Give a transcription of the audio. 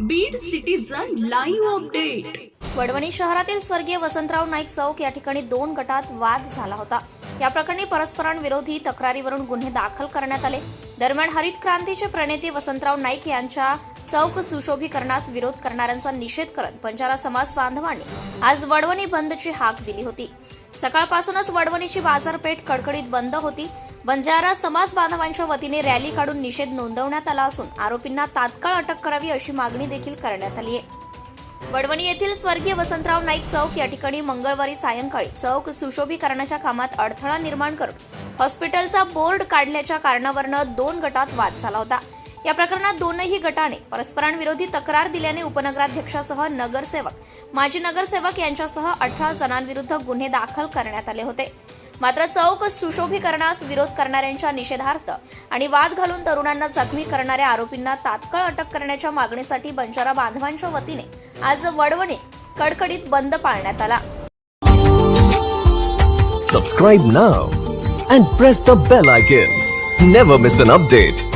Beed citizen live update Wadwani शहरातील स्वर्गीय वसंतराव नाईक चौक या ठिकाणी दोन गटात वाद झाला होता. या प्रकरणी परस्परांविरोधी तक्रारीवरून गुन्हे दाखल करण्यात आले. दरम्यान हरित क्रांतीचे प्रणेते वसंतराव नाईक यांच्या चौक सुशोभीकरणास विरोध करणाऱ्यांचा निषेध करत बंजारा समाज बांधवांनी आज वडवणी बंदची हाक दिली होती. सकाळपासूनच वडवणीची बाजारपेठ कडकडीत बंद होती. बंजारा समाज बांधवांच्या वतीने रॅली काढून निषेध नोंदवण्यात आला असून आरोपींना तात्काळ अटक करावी अशी मागणी देखील करण्यात आली आहे. वडवणी येथील स्वर्गीय वसंतराव नाईक चौक या ठिकाणी मंगळवारी सायंकाळी चौक सुशोभीकरणाच्या कामात अडथळा निर्माण करून हॉस्पिटलचा बोर्ड काढल्याच्या कारणावरनं दोन गटात वाद झाला होता. या प्रकरणात दोनही गटाने परस्परांविरोधी तक्रार दिल्याने उपनगराध्यक्षासह नगरसेवक माजी नगरसेवक यांच्यासह अठरा जणांविरुद्ध गुन्हे दाखल करण्यात आले होते. मात्र चौक सुशोभीकरणास विरोध करणाऱ्यांच्या निषेधार्थ आणि वाद घालून तरुणांना जखमी करणाऱ्या आरोपींना तात्काळ अटक करण्याच्या मागणीसाठी बंजारा बांधवांच्या वतीने आज वडवणे कडकडीत बंद पाळण्यात आला. Subscribe now and press the bell icon never miss an update